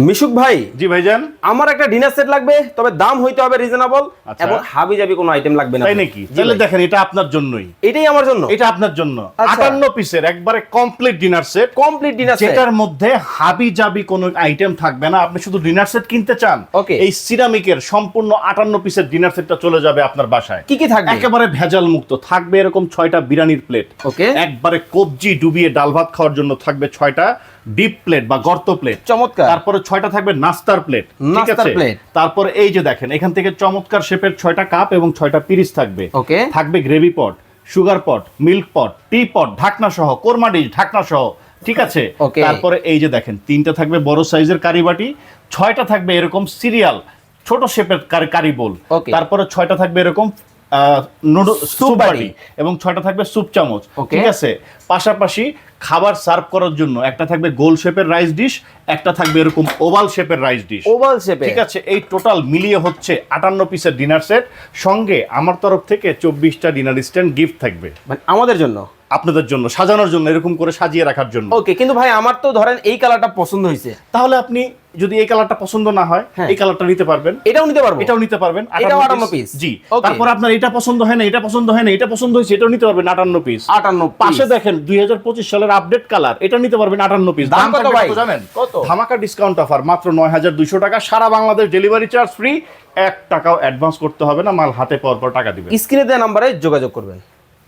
মিশুক ভাই জি ভাইজান। আমার একটা ডিনার সেট লাগবে তবে দাম হইতে হবে রিজনেবল আচ্ছা। এবং হাবি জাবি কোনো আইটেম লাগবে না তাই নাকি? তাহলে দেখেন এটা আপনার জন্যই। এটাই আমার জন্য। এটা আপনার জন্য। আচ্ছা। আটান্ন পিসের একবারে complete dinner set complete dinner set যেটার মধ্যে হাবি জাবি কোনো আইটেম থাকবে না। আপনি শুধু ডিনার সেট কিনতে চান. এই সিরামিকের সম্পূর্ণ আটান্ন পিসের ডিনার সেটটা চলে যাবে আপনার বাসায়। কি কি থাকবে? একেবারে ভেজাল মুক্ত থাকবে এরকম ছয়টা বিরিয়ানির প্লেট ওকে একবারে কবজি ডুবিয়ে ডাল ভাত খাওয়ার জন্য থাকবে ছয়টা। ডিপ প্লেট বা গর্ত প্লেট। চমৎকার। তারপরে ছয়টা থাকবে নাস্তার প্লেট ঠিক আছে। তারপরে এই যে দেখেন এখান থেকে চমৎকার শেপের ছয়টা কাপ এবং ছয়টা পিরিচ থাকবে। ওকে। থাকবে gravy pot sugar pot milk pot tea pot ঢাকনা সহ কোরমা ডিশ ঢাকনা সহ ঠিক আছে. তারপরে এই যে দেখেন তিনটা থাকবে বড় সাইজের কারিবাটি ছয়টা থাকবে এরকম সিরিয়াল ছোট শেপের কারি বোল। তারপরে ছয়টা থাকবে এরকম স্যুপ বাটি। এবং ছয়টা থাকবে স্যুপ চামচ ঠিক আছে? পাশাপাশি খাবার সার্ভ করার জন্য একটা থাকবে গোল শেপের রাইস ডিশ একটা থাকবে এরকম ওভাল শেপের রাইস ডিশ ওভাল শেপে ঠিক আছে? এই টোটাল মিলিয়ে হচ্ছে আটান্ন পিসের ডিনার সেট সঙ্গে আমার তরফ থেকে চব্বিশটা ডিনার স্ট্যান্ড গিফট থাকবে। মানে আমাদের জন্য? আপনাদের জন্য সাজানোর জন্য এরকম করে সাজিয়ে রাখার জন্য। ওকে কিন্তু ভাই আমার তো ধরেন এই কালারটা পছন্দ হয়েছে। তাহলে আপনি যদি এই কালারটা পছন্দ না হয় হ্যাঁ। এই কালারটা নিতে পারবেন। এটাও নিতে পারবেন এটাও নিতে পারবেন এটাও 58 58 piece। জি তারপর আপনার এটা পছন্দ হয় না এটা পছন্দ হয় না এটা পছন্দ হয়েছে এটাও নিতে পারবেন আটান্ন পিস আটান্ন পাশে দেখেন দুই হাজার পঁচিশ সালের আপডেট কালার এটা নিতে পারবেন আটান্ন পিস দাম কত ভাই? জানেন? কত? ধামাকা ডিসকাউন্ট অফার মাত্র নয় হাজার দুইশো টাকা সারা বাংলাদেশ ডেলিভারি চার্জ ফ্রি এক টাকাও অ্যাডভান্স করতে হবে না মাল হাতে পাওয়ার পর টাকা দিবেন। স্ক্রিনে দেওয়া নাম্বারে যোগাযোগ করবেন।